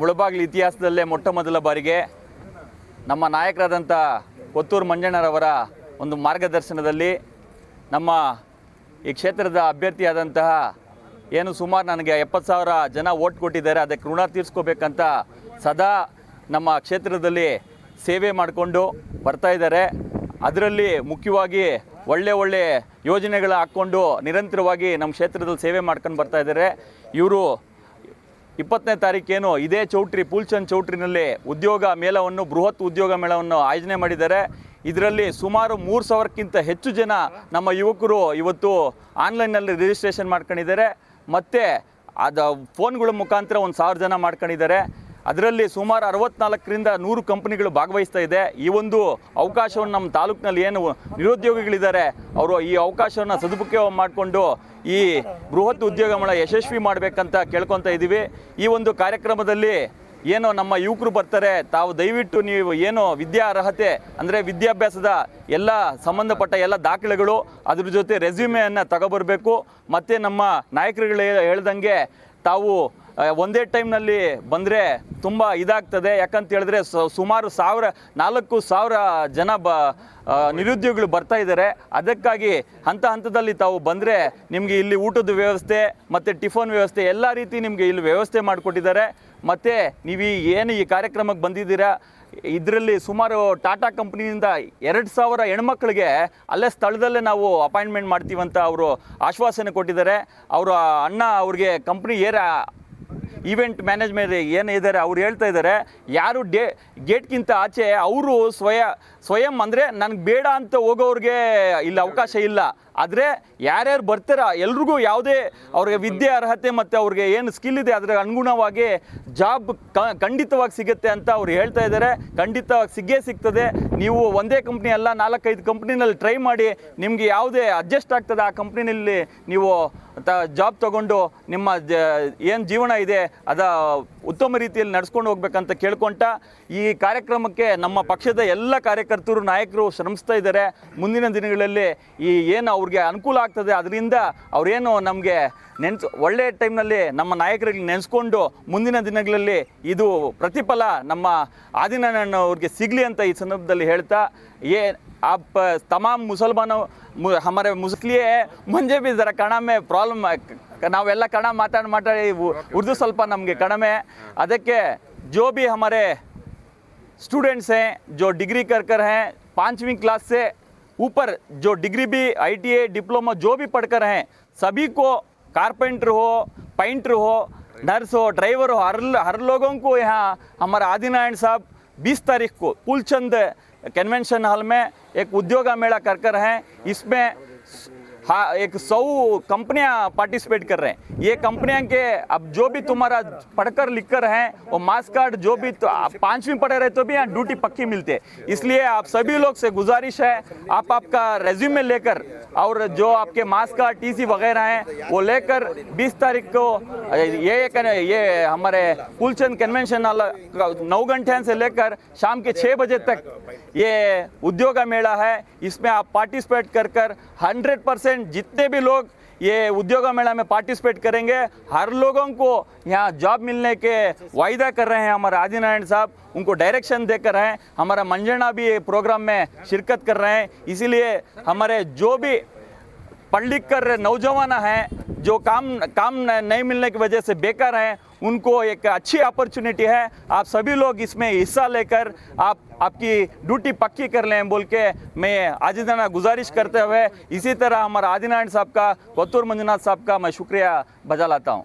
ಮುಳಬಾಗಿಲು ಇತಿಹಾಸದಲ್ಲೇ ಮೊಟ್ಟ ಮೊದಲ ಬಾರಿಗೆ ನಮ್ಮ ನಾಯಕರಾದಂಥ ಕೊತ್ತೂರು ಮಂಜಣ್ಣರವರ ಒಂದು ಮಾರ್ಗದರ್ಶನದಲ್ಲಿ ನಮ್ಮ ಈ ಕ್ಷೇತ್ರದ ಅಭ್ಯರ್ಥಿಯಾದಂತಹ ಏನು ಸುಮಾರು ನನಗೆ ಎಪ್ಪತ್ತು ಸಾವಿರ ಜನ ಓಟ್ ಕೊಟ್ಟಿದ್ದಾರೆ, ಅದಕ್ಕೆ ಋಣ ತೀರಿಸ್ಕೋಬೇಕಂತ ಸದಾ ನಮ್ಮ ಕ್ಷೇತ್ರದಲ್ಲಿ ಸೇವೆ ಮಾಡಿಕೊಂಡು ಬರ್ತಾ ಇದ್ದಾರೆ. ಅದರಲ್ಲಿ ಮುಖ್ಯವಾಗಿ ಒಳ್ಳೆ ಒಳ್ಳೆ ಯೋಜನೆಗಳ ಹಾಕ್ಕೊಂಡು ನಿರಂತರವಾಗಿ ನಮ್ಮ ಕ್ಷೇತ್ರದಲ್ಲಿ ಸೇವೆ ಮಾಡ್ಕೊಂಡು ಬರ್ತಾ ಇದ್ದಾರೆ. ಇವರು ಇಪ್ಪತ್ತನೇ ತಾರೀಕೇನು ಇದೇ ಚೌಟ್ರಿ ಪೂಲ್ಚಂದ್ ಚೌಟ್ರಿನಲ್ಲಿ ಉದ್ಯೋಗ ಮೇಳವನ್ನು, ಬೃಹತ್ ಉದ್ಯೋಗ ಮೇಳವನ್ನು ಆಯೋಜನೆ ಮಾಡಿದ್ದಾರೆ. ಇದರಲ್ಲಿ ಸುಮಾರು ಮೂರು ಸಾವಿರಕ್ಕಿಂತ ಹೆಚ್ಚು ಜನ ನಮ್ಮ ಯುವಕರು ಇವತ್ತು ಆನ್ಲೈನಲ್ಲಿ ರಿಜಿಸ್ಟ್ರೇಷನ್ ಮಾಡ್ಕೊಂಡಿದ್ದಾರೆ. ಮತ್ತು ಅದು ಫೋನ್ಗಳ ಮುಖಾಂತರ ಒಂದು ಸಾವಿರ ಜನ ಮಾಡ್ಕೊಂಡಿದ್ದಾರೆ. ಅದರಲ್ಲಿ ಸುಮಾರು ಅರವತ್ನಾಲ್ಕರಿಂದ ನೂರು ಕಂಪನಿಗಳು ಭಾಗವಹಿಸ್ತಾ ಇದೆ. ಈ ಒಂದು ಅವಕಾಶವನ್ನು ನಮ್ಮ ತಾಲೂಕಿನಲ್ಲಿ ಏನು ನಿರುದ್ಯೋಗಿಗಳಿದ್ದಾರೆ, ಅವರು ಈ ಅವಕಾಶವನ್ನು ಸದುಪಯೋಗ ಮಾಡಿಕೊಂಡು ಈ ಬೃಹತ್ ಉದ್ಯೋಗ ಯಶಸ್ವಿ ಮಾಡಬೇಕಂತ ಕೇಳ್ಕೊತಾ ಇದ್ದೀವಿ ಈ ಒಂದು ಕಾರ್ಯಕ್ರಮದಲ್ಲಿ ಏನು ನಮ್ಮ ಯುವಕರು ಬರ್ತಾರೆ, ತಾವು ದಯವಿಟ್ಟು ನೀವು ಏನು ವಿದ್ಯಾ ಅರ್ಹತೆ, ಅಂದರೆ ವಿದ್ಯಾಭ್ಯಾಸದ ಎಲ್ಲ ಸಂಬಂಧಪಟ್ಟ ಎಲ್ಲ ದಾಖಲೆಗಳು, ಅದ್ರ ಜೊತೆ ರೆಸ್ಯೂಮೆಯನ್ನು ತಗೊಬರಬೇಕು. ಮತ್ತು ನಮ್ಮ ನಾಯಕರುಗಳು ಹೇಳ್ದಂಗೆ ತಾವು ಒಂದೇ ಟೈಮ್ನಲ್ಲಿ ಬಂದರೆ ತುಂಬ ಇದಾಗ್ತದೆ. ಯಾಕಂತ ಹೇಳಿದ್ರೆ ಸುಮಾರು ಸಾವಿರ, ನಾಲ್ಕು ಸಾವಿರ ಜನ ಬ ನಿರುದ್ಯೋಗಿಗಳು ಬರ್ತಾ ಇದ್ದಾರೆ. ಅದಕ್ಕಾಗಿ ಹಂತ ಹಂತದಲ್ಲಿ ತಾವು ಬಂದರೆ ನಿಮಗೆ ಇಲ್ಲಿ ಊಟದ ವ್ಯವಸ್ಥೆ ಮತ್ತು ಟಿಫನ್ ವ್ಯವಸ್ಥೆ ಎಲ್ಲ ರೀತಿ ನಿಮಗೆ ಇಲ್ಲಿ ವ್ಯವಸ್ಥೆ ಮಾಡಿಕೊಟ್ಟಿದ್ದಾರೆ. ಮತ್ತು ನೀವು ಏನು ಈ ಕಾರ್ಯಕ್ರಮಕ್ಕೆ ಬಂದಿದ್ದೀರಾ? ಇದರಲ್ಲಿ ಸುಮಾರು ಟಾಟಾ ಕಂಪ್ನಿಯಿಂದ ಎರಡು ಸಾವಿರ ಹೆಣ್ಮಕ್ಳಿಗೆ ಅಲ್ಲೇ ಸ್ಥಳದಲ್ಲೇ ನಾವು ಅಪಾಯಿಂಟ್ಮೆಂಟ್ ಮಾಡ್ತೀವಂತ ಅವರು ಆಶ್ವಾಸನೆ ಕೊಟ್ಟಿದ್ದಾರೆ. ಅವರು ಅಣ್ಣ ಅವ್ರಿಗೆ ಕಂಪ್ನಿ ಏರ ಈವೆಂಟ್ ಮ್ಯಾನೇಜ್ಮೆಂಟ್ ಏನಿದ್ದಾರೆ ಅವ್ರು ಹೇಳ್ತಾ ಇದ್ದಾರೆ ಯಾರು ಡೇ, ಗೇಟ್ಗಿಂತ ಆಚೆ ಅವರು ಸ್ವಯ, ಸ್ವಯಂ ಅಂದರೆ ನನಗೆ ಬೇಡ ಅಂತ ಹೋಗೋರಿಗೆ ಇಲ್ಲಿ, ಅವಕಾಶ ಇಲ್ಲ. ಆದರೆ ಯಾರ್ಯಾರು ಬರ್ತಾರ, ಎಲ್ರಿಗೂ ಯಾವುದೇ ಅವ್ರಿಗೆ ವಿದ್ಯೆ ಅರ್ಹತೆ ಮತ್ತು ಅವ್ರಿಗೆ ಏನು ಸ್ಕಿಲ್ ಇದೆ ಅದರ ಅನುಗುಣವಾಗಿ ಜಾಬ್ ಖಂಡಿತವಾಗಿ ಸಿಗುತ್ತೆ ಅಂತ ಅವ್ರು ಹೇಳ್ತಾ ಇದ್ದಾರೆ ಖಂಡಿತವಾಗಿ ಸಿಗೇ ಸಿಗ್ತದೆ. ನೀವು ಒಂದೇ ಕಂಪ್ನಿ ಅಲ್ಲ, ನಾಲ್ಕೈದು ಕಂಪ್ನಿನಲ್ಲಿ ಟ್ರೈ ಮಾಡಿ, ನಿಮಗೆ ಯಾವುದೇ ಅಡ್ಜಸ್ಟ್ ಆಗ್ತದೆ ಆ ಕಂಪ್ನಿನಲ್ಲಿ ನೀವು ತ ಜಾಬ್ ತಗೊಂಡು ನಿಮ್ಮ ಏನು ಜೀವನ ಇದೆ ಅದ ಉತ್ತಮ ರೀತಿಯಲ್ಲಿ ನಡ್ಸ್ಕೊಂಡು ಹೋಗ್ಬೇಕಂತ ಕೇಳ್ಕೊಂತ ಈ ಕಾರ್ಯಕ್ರಮಕ್ಕೆ ನಮ್ಮ ಪಕ್ಷದ ಎಲ್ಲ ಕಾರ್ಯಕರ್ತರು ನಾಯಕರು ಶ್ರಮಿಸ್ತಾ ಇದ್ದಾರೆ ಮುಂದಿನ ದಿನಗಳಲ್ಲಿ ಈ ಏನು ಅವ್ರಿಗೆ ಅನುಕೂಲ ಆಗ್ತದೆ ಅದರಿಂದ ಅವ್ರೇನು ನಮಗೆ ನೆನ್ಸ್ ಒಳ್ಳೆ ಟೈಮ್ನಲ್ಲಿ ನಮ್ಮ ನಾಯಕರಿಗೆ ನೆನೆಸ್ಕೊಂಡು ಮುಂದಿನ ದಿನಗಳಲ್ಲಿ ಇದು ಪ್ರತಿಫಲ ನಮ್ಮ ಆದಿನಾರಾಯಣ ಅವ್ರಿಗೆ ಸಿಗಲಿ ಅಂತ ಈ ಸಂದರ್ಭದಲ್ಲಿ ಹೇಳ್ತಾ ಏ आप तमाम मुसलमानों मु- हमारे मुस्लिए ಮುಂಜೆ ಬಿ ಜರ ಕಣಮೆ ಪ್ರಾಬ್ಲಮ್ ನಾವೆಲ್ಲ ಕನ್ನಡ ಮಾತಾಡಿ ಮಾತಾಡಿ ಉ- ಉರ್ದು ಸ್ವಲ್ಪ ನಮಗೆ ಕಡಿಮೆ ಅದಕ್ಕೆ ಜೋ ಬಿ ಹಮಾರೆ स्टूडेंट्स हैं जो डिग्री कर कर हैं पाँचवीं क्लास से ऊपर जो डिग्री भी आईटीआई डिप्लोमा जो भी पढ़कर हैं सभी को कारपेंटर हो पेंटर हो नर्स हो ड्राइवर हो हर हर लोगों को यहाँ हमारे आदिनारायण साहब 20 तारीख को पुलचंद कन्वेंशन हॉल में एक उद्योगा मेला कर कर हैं इसमें हाँ एक सौ कंपनियाँ पार्टिसिपेट कर रहे हैं। ये कंपनियाँ के अब जो भी तुम्हारा पढ़कर लिखकर हैं, वो मास कार्ड जो भी तो पांचवीं पढ़े रहे तो भी यहाँ ड्यूटी पक्की मिलती है। इसलिए आप सभी लोग से गुजारिश है, आप आपका रेज्यूमे लेकर और जो आपके मास कार्ड टीसी वगैरह हैं, वो लेकर 20 तारीख को, ये ये हमारे कुलचंद कन्वेंशन नौ घंटे से लेकर शाम के छः बजे तक ये उद्योग मेला है। इसमें आप पार्टिसिपेट कर कर हंड्रेड जितने भी लोग ये उद्योग मेला में पार्टिसिपेट करेंगे, हर लोगों को यहाँ जॉब मिलने के वायदा कर रहे हैं हमारे आदिनारायण साहब। उनको डायरेक्शन देकर हैं। हमारा मंजना भी प्रोग्राम में शिरकत कर रहे हैं। इसीलिए हमारे जो भी पढ़ लिख कर नौजवान हैं, जो काम काम नहीं मिलने की वजह से बेकार हैं उनको एक अच्छी अपॉर्चुनिटी है। आप सभी लोग इसमें हिस्सा लेकर आप, आपकी ड्यूटी पक्की कर लें बोल के मैं आजिदाना गुजारिश करते हुए इसी तरह हमारा आदिनारायण साहब का, कोतूर मंजुनाथ साहब का मैं शुक्रिया बजा लाता हूँ।